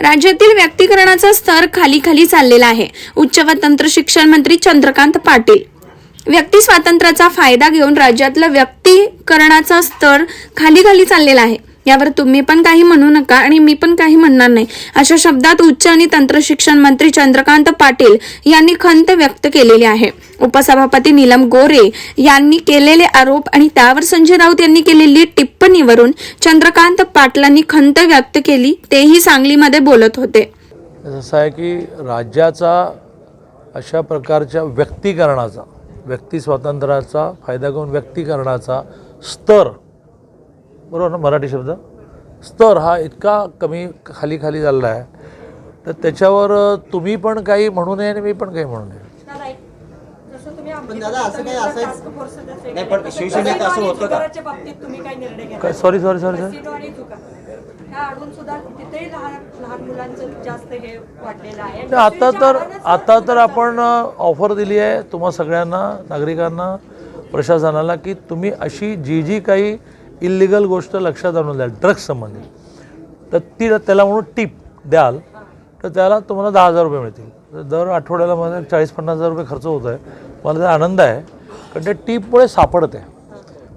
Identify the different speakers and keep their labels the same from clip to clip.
Speaker 1: राज्यातील व्यक्तीकरणाचा स्तर खाली खाली चाललेला आहे. उच्च व तंत्र शिक्षण मंत्री चंद्रकांत पाटील. व्यक्ती स्वातंत्र्याचा फायदा घेऊन राज्यातलं व्यक्तीकरणाचा स्तर खाली खाली चाललेला आहे. यावर तुम्ही पण काही म्हणू नका आणि मी पण काही म्हणणार नाही. अशा शब्दात उच्च आणि तंत्र शिक्षण मंत्री चंद्रकांत पाटील यांनी खंत व्यक्त केलेली आहे. उपसभापती नीलम गोरे यांनी केलेले आरोप आणि त्यावर संजय राऊत यांनी केलेली टिप्पणीवरून चंद्रकांत पाटलांनी खंत व्यक्त केली तेही सांगलीमध्ये बोलत होते.
Speaker 2: असं आहे की राज्याचा अशा प्रकारच्या व्यक्तीकरणाचा व्यक्ती स्वातंत्र्याचा फायदा घेऊन व्यक्तीकरणाचा स्तर बरोबर ना मराठी शब्द? स्तर हा इतका कमी खाली खाली चालला आहे. तर त्याच्यावर तुम्ही पण काही म्हणू नये आणि मी पण काही म्हणू नये.
Speaker 3: पण दादा असं काही नाही पण शिवसेनेत असं होतं का?
Speaker 4: बाबतीत तुम्ही काय निर्णय घेतला
Speaker 2: काय सॉरी सॉरी सॉरी सॉरी
Speaker 4: हे
Speaker 2: आता तर आता तर आपण ऑफर दिली आहे तुम्हा सगळ्यांना नागरिकांना प्रशासनाला की तुम्ही अशी जी जी काही इलिगल गोष्ट लक्षात आणून द्याल ड्रग्स संबंधित तर ती त्याला म्हणून टीप द्याल तर त्याला तुम्हाला दहा हजार रुपये मिळतील. तर दर आठवड्याला मला चाळीस पन्नास हजार रुपये खर्च होत आहे मला त्याचा आनंद आहे कारण त्या टीपमुळे सापडते.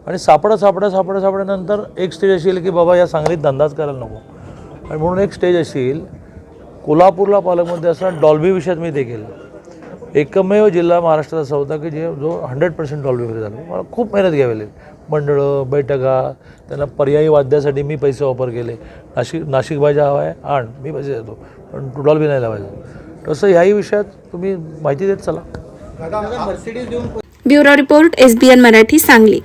Speaker 2: आणि सापडत सापडत सापडत सापडल्यानंतर एक स्टेज अशी येईल की बाबा या सांगलीत धंदाच करायला नको. आणि म्हणून एक स्टेज अशी येईल कोल्हापूरला पालकमध्ये असताना डॉल्बी विषयात मी देखील एकमेव जिल्हा महाराष्ट्रात असा होता की जे जो हंड्रेड पर्सेंट डॉल्बीमध्ये झाला मला खूप मेहनत घ्यावी लागली. मंडळं बैठका त्यांना पर्यायी वाद्यासाठी मी पैसे वापर केले. नाशिक नाशिक भाज्या हवा आहे आण मी पैसे देतो. पण डॉल्बी नाही लावायचं. तसं ह्याही विषयात तुम्ही माहिती देत चला.
Speaker 1: Bureau report SBN Marathi Sangli.